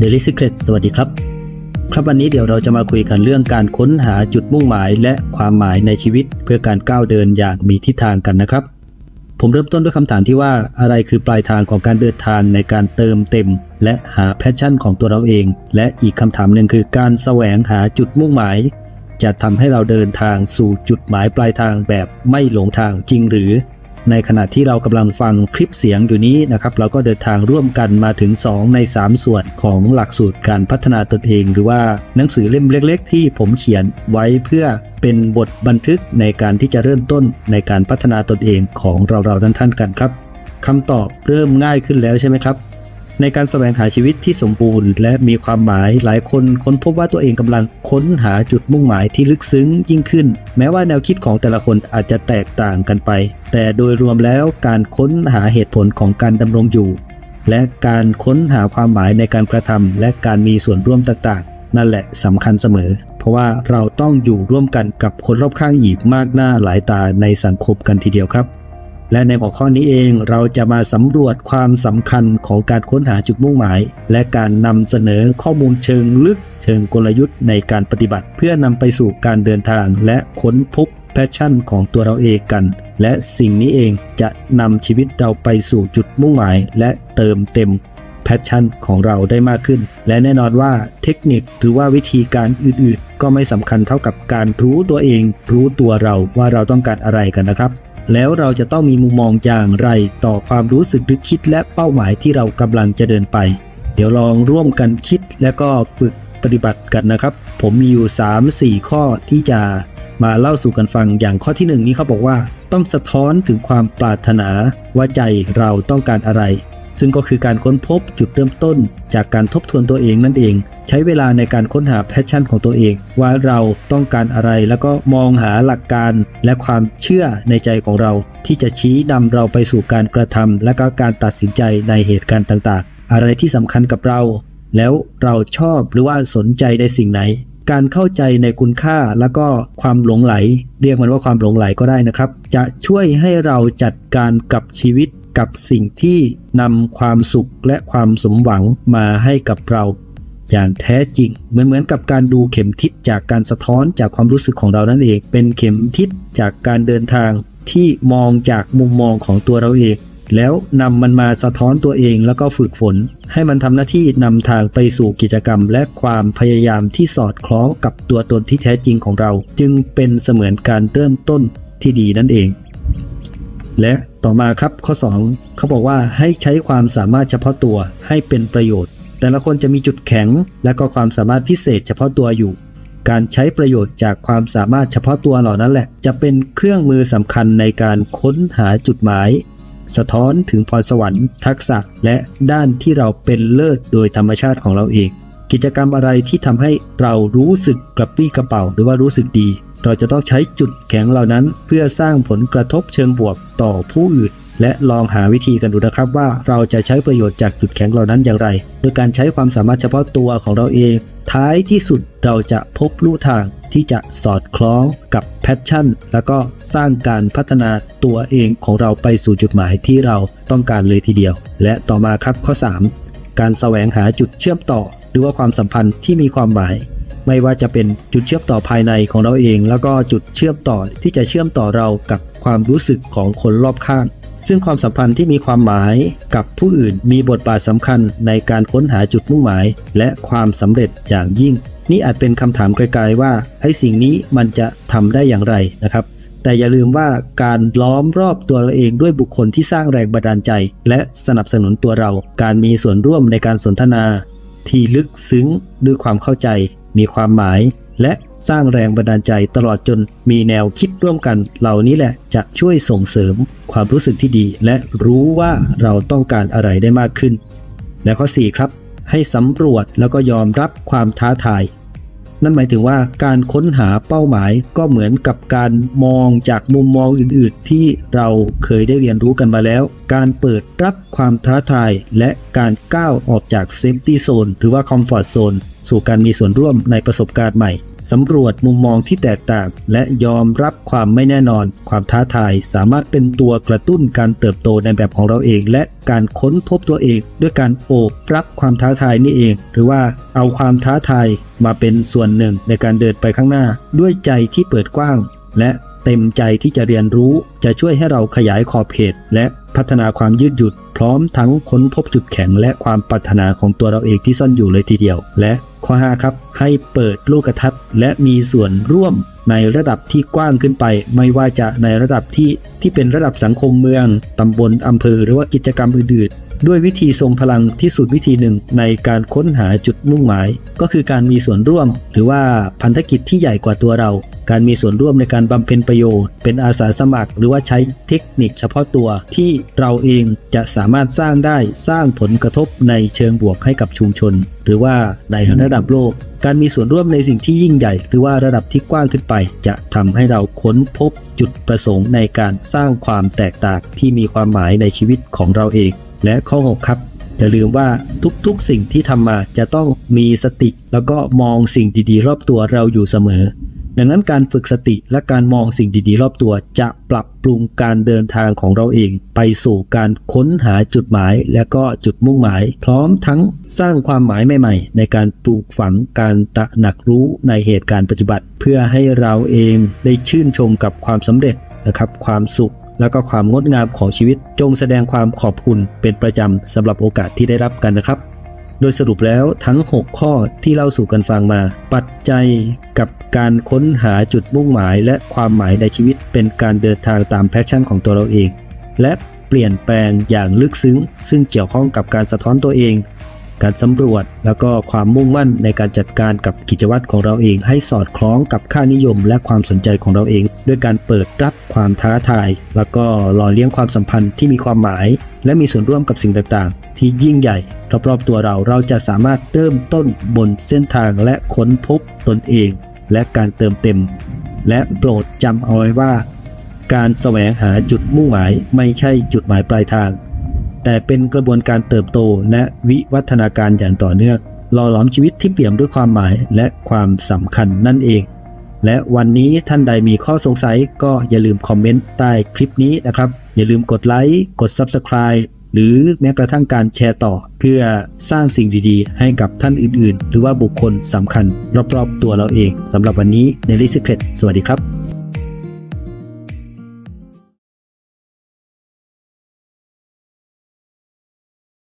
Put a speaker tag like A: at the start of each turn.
A: Daily Secret สวัสดีครับ ครับวันนี้เดี๋ยวเราจะมาคุยกันเรื่องการค้นหาจุดมุ่งหมายและความหมายในชีวิต เพื่อการก้าวเดินอย่างมีทิศทางกันนะครับ ผมเริ่มต้นด้วยคำถามที่ว่าอะไรคือปลายทางของการเดินทางในการเติมเต็ม และหาแพชชั่นของตัวเราเอง และอีกคำถามหนึ่งคือการแสวงหาจุดมุ่งหมาย จะทำให้เราเดินทางสู่จุดหมายปลายทางแบบไม่หลงทางจริงหรือ ในขณะที่เรากำลังฟังคลิปเสียงอยู่นี้นะครับ เราก็เดินทางร่วมกันมาถึง 2 ใน 3 ส่วนของหลักสูตรการพัฒนาตนเอง หรือว่าหนังสือเล่มเล็ก ๆ ที่ผมเขียนไว้เพื่อเป็นบทบันทึกในการที่จะเริ่มต้นในการพัฒนาตนเองของเราๆท่านๆกันครับคำตอบเริ่มง่ายขึ้นแล้วใช่ไหมครับ ในการแสวงหาชีวิตที่สมบูรณ์ และมีความหมายหลายคนค้นพบว่าตัวเองกำลังค้นหาจุดมุ่งหมายที่ลึกซึ้งยิ่งขึ้น แม้ว่าแนวคิดของแต่ละคนอาจจะแตกต่างกันไป แต่โดยรวมแล้วการค้นหาเหตุผลของการดำรงอยู่ และการค้นหาความหมายในการกระทำและการมีส่วนร่วมต่างๆ นั่นแหละสำคัญเสมอ เพราะว่าเราต้องอยู่ร่วมกันกับคนรอบข้างอีกมากหน้าหลายตาในสังคมกันทีเดียวครับ และในหัวข้อนี้เองเราจะมาสำรวจความสำคัญของการค้นหาจุดมุ่งหมาย และการนำเสนอข้อมูลเชิงลึก เชิงกลยุทธ์ในการปฏิบัติ เพื่อนำไปสู่การเดินทางและค้นพบแพชชั่นของตัวเราเองกัน และสิ่งนี้เองจะนำชีวิตเราไปสู่จุดมุ่งหมาย และเติมเต็มแพชชั่นของเราได้มากขึ้น และแน่นอนว่าเทคนิคหรือว่าวิธีการอื่นๆ ก็ไม่สำคัญเท่ากับการรู้ตัวเอง รู้ตัวเราว่าเราต้องการอะไรกันนะครับ แล้วเราจะต้องมีมุมมองอย่างไรต่อความรู้สึกหรือคิดและเป้าหมายที่เรากำลังจะเดินไป เดี๋ยวลองร่วมกันคิดและก็ฝึกปฏิบัติกันนะครับ ผมมีอยู่ 3-4 ข้อที่จะมาเล่าสู่กันฟังอย่างข้อที่1นี้เขาบอกว่า ต้องสะท้อนถึงความปรารถนาว่าใจเราต้องการอะไร ซึ่งก็คือการค้นพบจุดเริ่มต้น จากการทบทวนตัวเองนั่นเอง ใช้เวลาในการค้นหาแพชชั่นของตัวเอง ว่าเราต้องการอะไรแล้วก็มองหาหลักการและความเชื่อในใจของเรา ที่จะชี้นำเราไปสู่การกระทำและก็การตัดสินใจในเหตุการณ์ต่างๆ อะไรที่สำคัญกับเรา แล้วเราชอบหรือว่าสนใจในสิ่งไหนการเข้าใจในคุณค่าแล้วก็ความหลงไหล เรียกมันว่าความหลงไหลก็ได้นะครับ จะช่วยให้เราจัดการกับชีวิต กับสิ่งที่นำความสุขและความสมหวังมาให้กับเรา อย่างแท้จริง เหมือนเหมือนกับการดูเข็มทิศจากการสะท้อนจากความรู้สึกของเรานั่นเอง เป็นเข็มทิศจากการเดินทางที่มองจากมุมมองของตัวเราเอง แล้วนำมันมาสะท้อนตัวเองแล้วก็ฝึกฝน ให้มันทำหน้าที่นำทางไปสู่กิจกรรม และความพยายามที่สอดคล้องกับตัวตนที่แท้จริงของเรา จึงเป็นเสมือนการเริ่มต้นที่ดีนั่นเอง และต่อมาครับข้อ 2 เขาบอกว่าให้ใช้ความสามารถเฉพาะตัวให้เป็นประโยชน์ แต่ละคนจะมีจุดแข็ง และก็ความสามารถพิเศษเฉพาะตัวอยู่ การใช้ประโยชน์จากความสามารถเฉพาะตัวเหล่านั้นแหละ จะเป็นเครื่องมือสำคัญในการค้นหาจุดหมาย สะท้อนถึงพรสวรรค์ ทักษะและด้านที่เราเป็นเลิศโดยธรรมชาติของเราเอง กิจกรรมอะไรที่ทำให้เรารู้สึกกระปี้กระเป๋าหรือว่ารู้สึกดี เราจะต้องใช้จุดแข็งเหล่านั้น เพื่อสร้างผลกระทบเชิงบวกต่อผู้อื่น และลองหาวิธีกันดูนะครับว่าเราจะใช้ประโยชน์จากจุดแข็งเหล่านั้นอย่างไร โดยการใช้ความสามารถเฉพาะตัวของเราเอง ท้ายที่สุดเราจะพบลู่ทางที่จะสอดคล้องกับแพชชั่น แล้วก็สร้างการพัฒนาตัวเองของเราไปสู่จุดหมายที่เราต้องการเลยทีเดียว และต่อมาครับข้อ 3 การแสวงหาจุดเชื่อมต่อ หรือว่าความสัมพันธ์ที่มีความหมาย ไม่ว่าจะเป็นจุดเชื่อมต่อภายในของเราเอง แล้วก็จุดเชื่อมต่อที่จะเชื่อมต่อเรากับความรู้สึกของคนรอบข้าง ซึ่งความสัมพันธ์ที่มีความหมายกับผู้อื่นมีบทบาทสำคัญในการค้นหาจุดมุ่งหมาย และความสำเร็จอย่างยิ่ง นี่อาจเป็นคำถามไกลๆว่าไอ้สิ่งนี้มันจะทำได้อย่างไรนะครับแต่อย่าลืมว่าการล้อมรอบตัวเราเองด้วยบุคคลที่สร้างแรงบันดาลใจ และสนับสนุนตัวเรา การมีส่วนร่วมในการสนทนา ที่ลึกซึ้งด้วยความเข้าใจ มีความหมายและสร้างแรงบันดาลใจตลอดจนมีแนวคิดร่วมกัน เหล่านี้แหละจะช่วยส่งเสริมความรู้สึกที่ดี และรู้ว่าเราต้องการอะไรได้มากขึ้น และข้อ 4 ครับ ให้สำรวจแล้วก็ยอมรับความท้าทาย นั่นหมายถึงว่าการค้นหาเป้าหมายก็เหมือนกับการมองจากมุมมองอื่น ๆ ที่เราเคยได้เรียนรู้กันมาแล้ว การเปิดรับความท้าทาย และการก้าวออกจากเซฟตี้โซนหรือว่าคอมฟอร์ z โซน สู่การมีส่วนร่วมในประสบการณ์ใหม่สำรวจมุมมองที่แตกต่าง และยอมรับความไม่แน่นอน ความท้าทายสามารถเป็นตัวกระตุ้นการเติบโตในแบบของเราเอง และการค้นพบตัวเอง ด้วยการโอบรับความท้าทายนี่เอง หรือว่าเอาความท้าทายมาเป็นส่วนหนึ่งในการเดินไปข้างหน้า ด้วยใจที่เปิดกว้าง และเต็มใจที่จะเรียนรู้ จะช่วยให้เราขยายขอบเขตและพัฒนาความยืดหยุ่นพร้อมทั้งค้นพบจุดแข็งและความปรารถนาของตัวเราเองที่ซ่อนอยู่เลยทีเดียว และ ข้อ 5 ครับ ให้เปิดโลกทัศน์ และมีส่วนร่วมในระดับที่กว้างขึ้นไป ไม่ว่าจะในระดับที่ที่เป็นระดับสังคมเมือง ตำบลอำเภอ หรือว่ากิจกรรมอื่นๆ ด้วยวิธีทรงพลังที่สุดวิธีหนึ่งในการค้นหาจุดมุ่งหมาย ก็คือการมีส่วนร่วม หรือว่าพันธกิจที่ใหญ่กว่าตัวเรา การมีส่วนร่วมในการบำเพ็ญประโยชน์ เป็นอาสาสมัคร หรือว่าใช้เทคนิคเฉพาะตัวที่เราเองจะสามารถสร้างได้สร้างผลกระทบในเชิงบวกให้กับชุมชน หรือว่าในระดับโลก การมีส่วนร่วมในสิ่งที่ยิ่งใหญ่ หรือว่าระดับที่กว้างขึ้นไป จะทำให้เราค้นพบจุดประสงค์ในการสร้างความแตกต่างที่มีความหมายในชีวิตของเราเอง และข้อ 6 ครับอย่าลืมว่าทุกๆสิ่งที่ทำมาจะต้องมีสติ แล้วก็มองสิ่งดีๆ รอบตัวเราอยู่เสมอ ดังนั้นการฝึกสติและการมองสิ่งดีๆ รอบตัว จะปรับปรุงการเดินทางของเราเอง ไปสู่การค้นหาจุดหมาย และก็จุดมุ่งหมาย พร้อมทั้งสร้างความหมายใหม่ ๆ ในการปลูกฝังการตระหนักรู้ในเหตุการณ์ปัจจุบันเพื่อให้เราเองได้ชื่นชมกับความสำเร็จนะครับความสุข แล้วก็ความงดงามของชีวิตจงแสดงความขอบคุณเป็นประจำสำหรับโอกาสที่ได้รับกันนะครับ โดยสรุปแล้วทั้ง 6 ข้อที่เล่าสู่กันฟังมา ปัจจัยกับการค้นหาจุดมุ่งหมาย และความหมายในชีวิตเป็นการเดินทางตามแพชชั่นของตัวเราเอง และเปลี่ยนแปลงอย่างลึกซึ้ง ซึ่งเกี่ยวข้องกับการสะท้อนตัวเอง การสำรวจ แล้วก็ความมุ่งมั่นในการจัดการกับกิจวัตรของเราเอง ให้สอดคล้องกับค่านิยมและความสนใจของเราเอง ด้วยการเปิดรับความท้าทาย แล้วก็หล่อเลี้ยงความสัมพันธ์ที่มีความหมาย และมีส่วนร่วมกับสิ่งต่างๆ ที่ยิ่งใหญ่รอบๆตัวเราเราจะสามารถเริ่มต้นบนเส้นทางและค้นพบตนเอง และการเติมเต็ม และโปรดจำเอาไว้ว่า การแสวงหาจุดมุ่งหมายไม่ใช่จุดหมายปลายทาง แต่เป็นกระบวนการเติบโตและวิวัฒนาการอย่างต่อเนื่องหล่อหลอมชีวิตที่เปี่ยมด้วยความหมายและความสำคัญนั่นเอง และวันนี้ท่านใดมีข้อสงสัยก็อย่าลืมคอมเมนต์ใต้คลิปนี้นะครับ อย่าลืมกดไลค์กด Subscribe หรือแม้กระทั่งการแชร์ต่อ เพื่อสร้างสิ่งดีๆ ให้กับท่านอื่นๆ หรือว่าบุคคลสำคัญรอบๆตัวเราเองสำหรับวันนี้ Daily Secret สวัสดีครับ